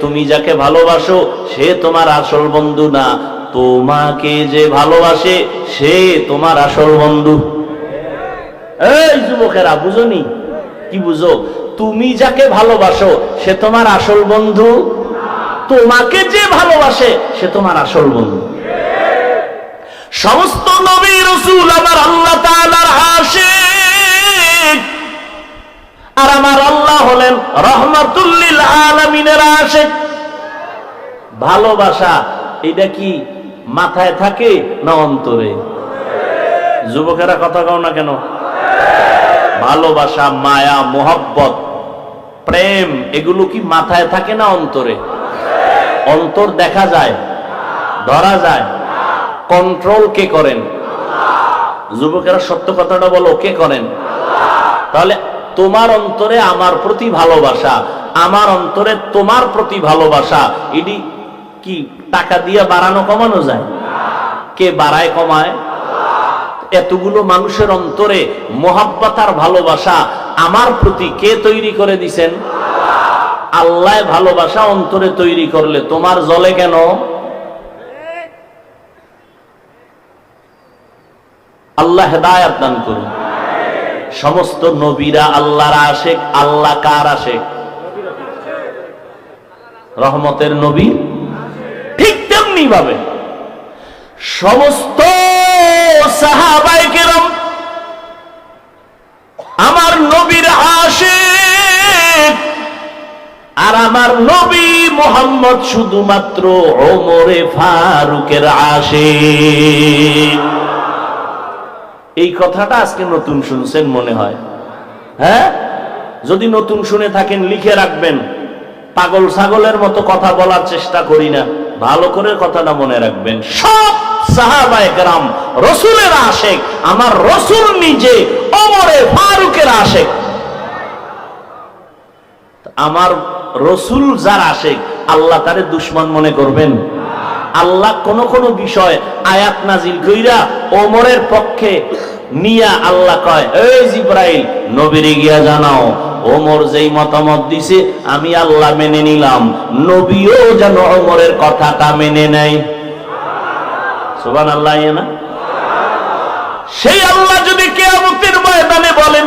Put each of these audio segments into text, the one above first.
তুমি যাকে ভালোবাসো, সে তোমার আসল বন্ধু না। তোমাকে যে ভালোবাসে, সে তোমার আসল বন্ধু। এই যুবকেরা বুঝনি কি বুঝো? তুমি যাকে ভালোবাসো, সে তোমার আসল বন্ধু। তোমাকে যে ভালোবাসে, সে তোমার আসল বন্ধু। সমস্ত নবী রসুল আমার আল্লাহ তাআলার আশিক আর আমার আল্লাহ হলেন রহমাতুল্লিল আলামিনের আশিক। ভালোবাসা, এটা কি মাথায় থাকে না অন্তরে? যুবকেরা কথা কও না কেন? ভালোবাসা, মায়া, মোহব্বত, প্রেম, এগুলো কি মাথায় থাকে না অন্তরে? অন্তর দেখা যায়, ধরা যায়। কন্ট্রোল কে করেন? যুবকেরা সত্য কথাটা বলো, কে করেন? তাহলে তোমার অন্তরে আমার প্রতি ভালোবাসা, আমার অন্তরে তোমার প্রতি ভালোবাসা এটি কি টাকা দিয়ে বাড়ানো কমানো যায়? কে বাড়ায় কমায়? এতগুলো মানুষের অন্তরে মোহাব্বত ভালোবাসা আমার প্রতি কে তৈরি করে দিছেন? আল্লাহ ভালোবাসা অন্তরে তৈরি করলে তোমার জলে কেন? আল্লাহ হেদায়াত দান করুন। সমস্ত নবীরা আল্লাহর আশেক, আল্লাহ কার আশেক? রহমতের নবী? ঠিক তেমনি ভাবে সমস্ত আমার নবীর আশেক আর আমার নবী মোহাম্মদ শুধুমাত্র ওমরে ফারুকের আশেক। এই কথাটা আজকে নতুন শুনছেন মনে হয়। হ্যাঁ? যদি নতুন শুনে থাকেন, লিখে রাখবেন। পাগল ছাগলের মতো কথা বলার চেষ্টা করি না। ভালো করে কথাটা মনে রাখবেন। সব সাহাবায়ে কেরাম, রসুলের আশেক। আমার রসুল নিজে অমরে ফারুকের আশেক। আমার রসুল যার আশেক, আল্লাহ তারে দুশ্মন মনে করবেন? আল্লাহ কোন কোন বিষয় আয়াত নাজিল কইরা ওমরের পক্ষে নিয়া আল্লাহ কয়, এই জিব্রাইল, নবীরে গিয়া জানাও, ওমর যেই মতামত দিছে আমি আল্লাহ মেনে নিলাম, নবীও যেন ওমরের কথাটা মেনে নেয়। সুবান আল্লাহ না? সেই আল্লাহ যদি কেয়ামতের ময়দানে বলেন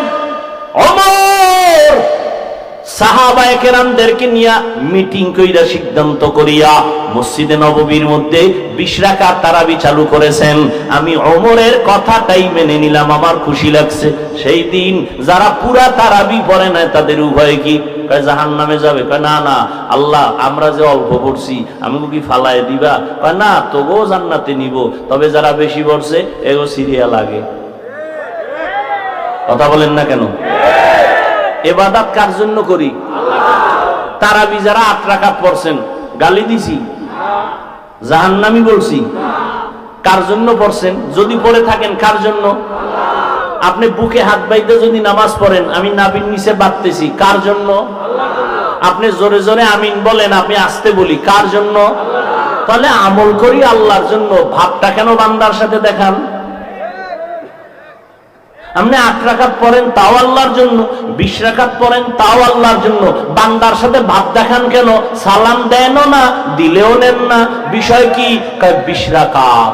অমর সাহাবায়ে নিয়া মিটিং কইরা সিদ্ধান্ত করিয়া মসজিদে নববীর মধ্যে বিশ তারাবি চালু করেছেন। আমি ওমরের কথাটাই মেনে নিলাম, আমার খুশি লাগছে। সেই দিন যারা পুরা তারাবি পড়ে না তাদের উভয় কি কয় জাহান নামে যাবে না না, আল্লাহ, আমরা যে অল্প পড়ছি আমি কি ফালায় দিবা। কয়, না তবুও জান্নাতে নিব। তবে যারা বেশি পড়ছে, এগো সিরিয়া লাগে। কথা বলেন না কেন? এবাদাত কার জন্য করি? তারাবি যারা আট রাকাত পড়ছেন, গালি দিছি, জাহান্নামি বলছি, কার জন্য পড়ছেন? যদি পড়ে থাকেন, কার জন্য? আপনি বুকে হাত বাইতে যদি নামাজ পড়েন, আমি নাবিন নিচে বাঁধতেছি, কার জন্য? আপনি জোরে জোরে আমিন বলেন, আমি আসতে বলি, কার জন্য? তাহলে আমল করি আল্লাহর জন্য, ভাবটা কেন বান্দার সাথে দেখান? আপনি আট রাখাত পড়েন, তাও আল্লাহর জন্য। বিশ রাখাত পড়েন, তাও আল্লাহর জন্য। বান্দার সাথে ভাব দেখান কেন? সালাম দেন না, দিলেও নেন না। বিষয় কি? বিশ রাকাত।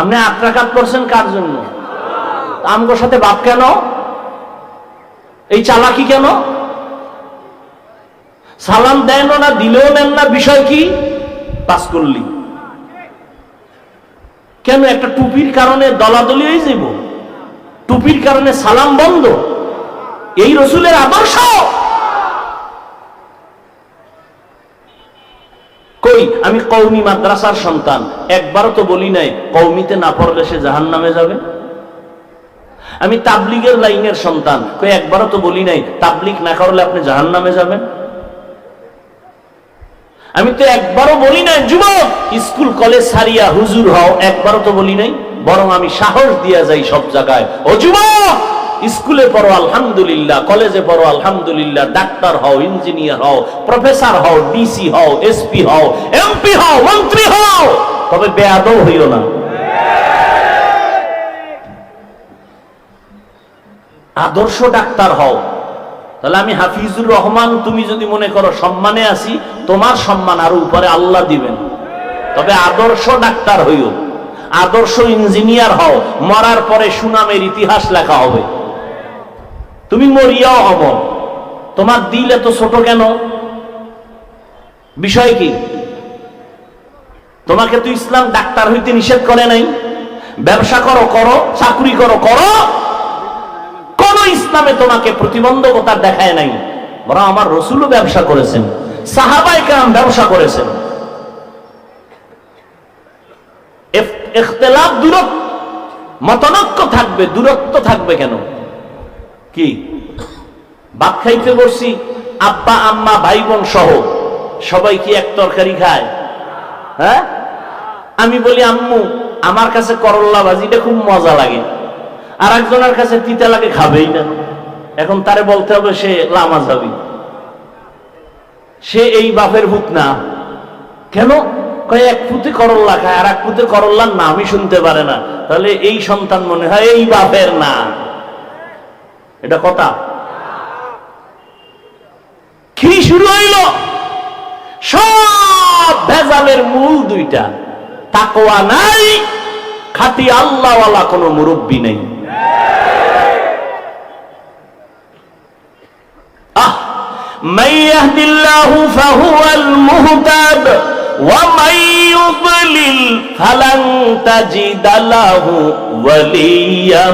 আপনি আট রাখাত পড়ছেন কার জন্য? আমগোর সাথে ভাব কেন? এই চালাকি কেন? সালাম দেন না, দিলেও নেন না। বিষয় কি? পাস করলি কেন একটা টুপির কারণে দলাদলি হয়ে যাব টুপির কারণে সালাম বন্ধ? এই রসুলের আদর্শ? কই, আমি কৌমি মাদ্রাসার সন্তান। একবারও তো বলি নাই কৌমিতে না পড়লে সে জাহান নামে যাবে? আমি তাবলিগের লাইনের সন্তান। কই, একবারও তো বলি নাই, তাবলিগ না করলে আপনি জাহান নামে যাবেন? আমি তো একবারও বলি নাই, যুবক, স্কুল, কলেজ সারিয়া হুজুর হও, একবারও তো বলি নাই, বরং আমি সাহস দিয়া যাই সব জায়গায়। ও যুবক, স্কুলে পড়ো, আলহামদুলিল্লাহ, কলেজে পড়ো, আলহামদুলিল্লাহ, ডাক্তার হও, ইঞ্জিনিয়ার হও, প্রফেসর হও, ডিসি হও, এসপি হও, এমপি হও, মন্ত্রী হও, তবে বেয়াদও হইও না। আদর্শ ডাক্তার হও। তাহলে আমি হাফিজুর রহমান, তুমি যদি মনে করো সম্মানে আছি তোমার সম্মান আরও উপরে আল্লাহ দিবেন। তবে আদর্শ ডাক্তার হইও, আদর্শ ইঞ্জিনিয়ার হও, মরার পরে সুনামের ইতিহাস লেখা হবে। তুমি মরিয়াও অমর তোমার দিল এত ছোট কেন? বিষয় কি? তোমাকে তো ইসলাম ডাক্তার হইতে নিষেধ করে নাই। ব্যবসা করো করো, চাকরি করো করো। কোন ইসলামে তোমাকে প্রতিবন্ধকতা দেখায় নাই। বরং আমার রসুলও ব্যবসা করেছেন। সাহাবাই কাম ব্যবসা করেছেন। এফ- দূরত্ব, মতনক্য থাকবে, দূরত্ব থাকবে কেন? কি? ভাত খাইতে বসছি, আব্বা, আম্মা ভাই বোন সহ, সবাই কি এক তরকারি খায়? হ্যাঁ? আমি বলি, আম্মু, আমার কাছে করল্লা ভাজিটা খুব মজা লাগে আর একজনের কাছে তিতা লাগে, খাবেই না। এখন তারে বলতে হবে, সে লামা যাবি সে এই বাপের ভূত না। কেন? কয়, এক পুঁতে করল্লা খায় আর এক পুঁতে করল্লার নামই শুনতে পারে না। তাহলে এই সন্তান মনে হয় এই বাপের না। এটা কথা? কি শুরু হইল? সব ভেজালের মূল দুইটা। তাকওয়া নাই খাতি আল্লাহওয়ালা কোনো মুরব্বী নেই। من يهد الله فهو المهتد ومن يضلل فلن تجد له وليا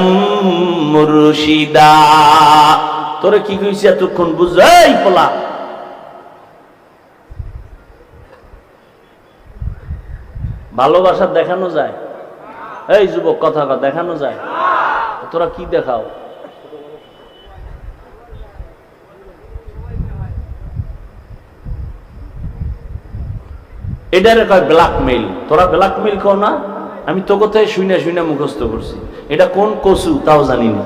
مرشدا তোরে কি কইছি এতক্ষণ বুঝাই পোলা ভালোবাসা দেখানো যায় এই যুবক কথা কথা দেখানো যায় তোরা কি দেখাও এটারে কয় ব্ল্যাকমেইল তোরা ব্ল্যাকমেইল কর না, আমি তো কোথায় শুনে শুনে মুখস্থ করছি। এটা কোন কসু তাও জানি না।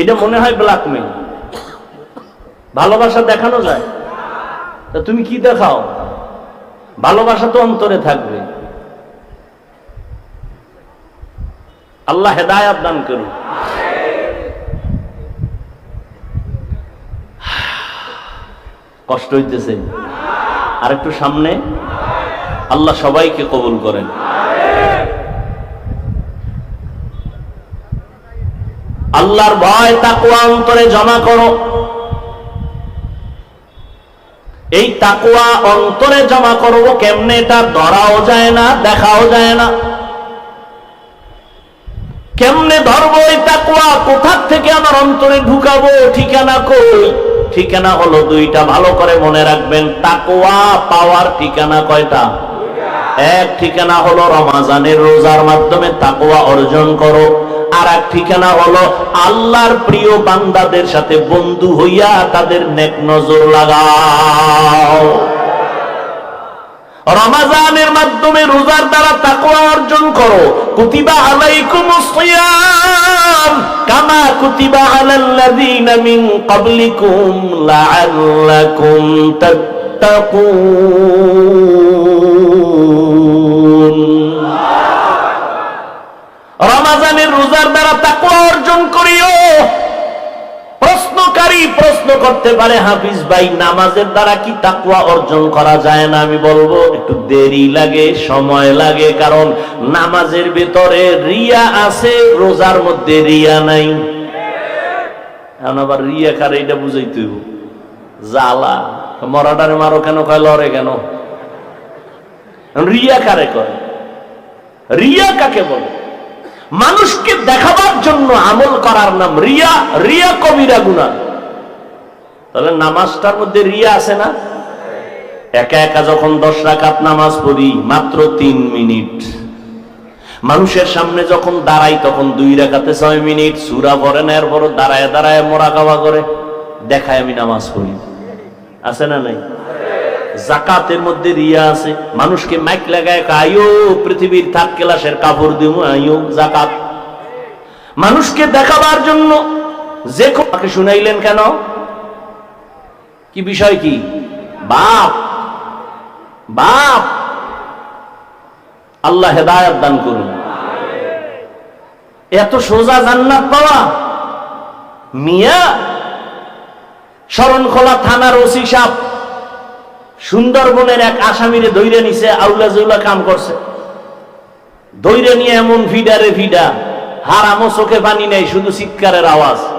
এটা মনে হয় ব্ল্যাকমেইল ভালোবাসা দেখানো যায়? তা তুমি কি দেখাও? ভালোবাসা তো অন্তরে থাকবে। আল্লাহ হেদায়াত দান করুন। কষ্ট হইতেছে। আর একটু সামনে। আল্লাহ সবাইকে কবুল করেন। আল্লাহর ভয় তাকুয়া অন্তরে জমা করো। এই তাকুয়া অন্তরে জমা করব কেমনে? এটা ধরাও যায় না, দেখাও যায় না। কেমনে ধরবো এই তাকুয়া কোথার থেকে আমার অন্তরে ঢুকাবো? ঠিকানা কই? ঠিকানা হলো দুইটা। ভালো করে মনে রাখবেন তাকুয়া পাওয়ার ঠিকানা কয়টা? এক ঠিকানা হলো রমাজানের রোজার মাধ্যমে তাকুয়া অর্জন করো। আর এক ঠিকানা হলো আল্লাহর প্রিয় বান্দাদের সাথে বন্ধু হইয়া তাদের নেক নজর লাগাও। রমাজানের মাধ্যমে রোজার দ্বারা তাকওয়া অর্জন করো। কুতিবা আলাইকুম সিয়াম কামা কুতিবা আলাল্লাযীনা মিন ক্বাবলিকুম লাআল্লাকুম তাত্তাকুন। রমাজানের রোজার দ্বারা তাকওয়া অর্জন করিও। প্রশ্নকারী প্রশ্ন করতে পারে, হাফিজ ভাই, নামাজের দ্বারা কি তাকুয়া অর্জন করা যায় না? আমি বলব, একটু দেরি লাগে, সময় লাগে, কারণ নামাজের ভিতরে রিয়া আছে, রোজার মধ্যে রিয়া নাই। আবার রিয়া কারে এটা বুঝাইতে। জ্বালা। মরাটারে মারো কেন? কয় লড়ে কেন? রিয়া কারে কয় রিয়া কাকে বলে? মানুষকে দেখাবার জন্য আমল করার নাম রিয়া। রিয়া কবিরা গুণা তাহলে নামাজটার মধ্যে রিয়া আছে না? একা একা যখন দশ রাকাত নামাজ পড়ি, মাত্র তিন মিনিট। মানুষের সামনে যখন দাঁড়াই, তখন দুই রাকাতে ছয় মিনিট। সুরা পরে না এরপর দাঁড়ায় দাঁড়ায় মোরা কাবা করে। দেখায় আমি নামাজ পড়ি। আছে না নাই? জাকাতের মধ্যে রিয়া আছে। মানুষকে মাইক লাগায় আইও পৃথিবীর থাক ক্লাসের কাপড় দিব আইও জাকাত। মানুষকে দেখাবার জন্য যে তাকে শুনাইলেন কেন? কি বিষয় কি? বাপ। বাপ। আল্লাহ হেদায়ত দান করুন। এত সোজা জান্নাত পাওয়া। মিয়া, শরণখোলা থানার ওসি সাপ সুন্দরবনের এক আসামিরে দৈরে নিছে, আউলা জৌলা কাম করছে। দৈরে নিয়ে এমন ভিডারে ভিডা। হারামো চোখে পানি নেই, শুধু চিৎকারের আওয়াজ।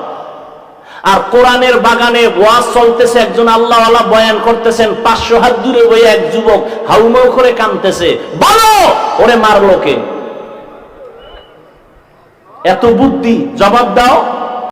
আর কোরআনের বাগানে ওয়াজ চলতেছে, একজন আল্লাহ আল্লাহ বয়ান করতেছেন, পাঁচশো হাত দূরে ওই এক যুবক হাউমাউ করে কানতেছে বলো ওরে মারলো কে? এত বুদ্ধি, জবাব দাও।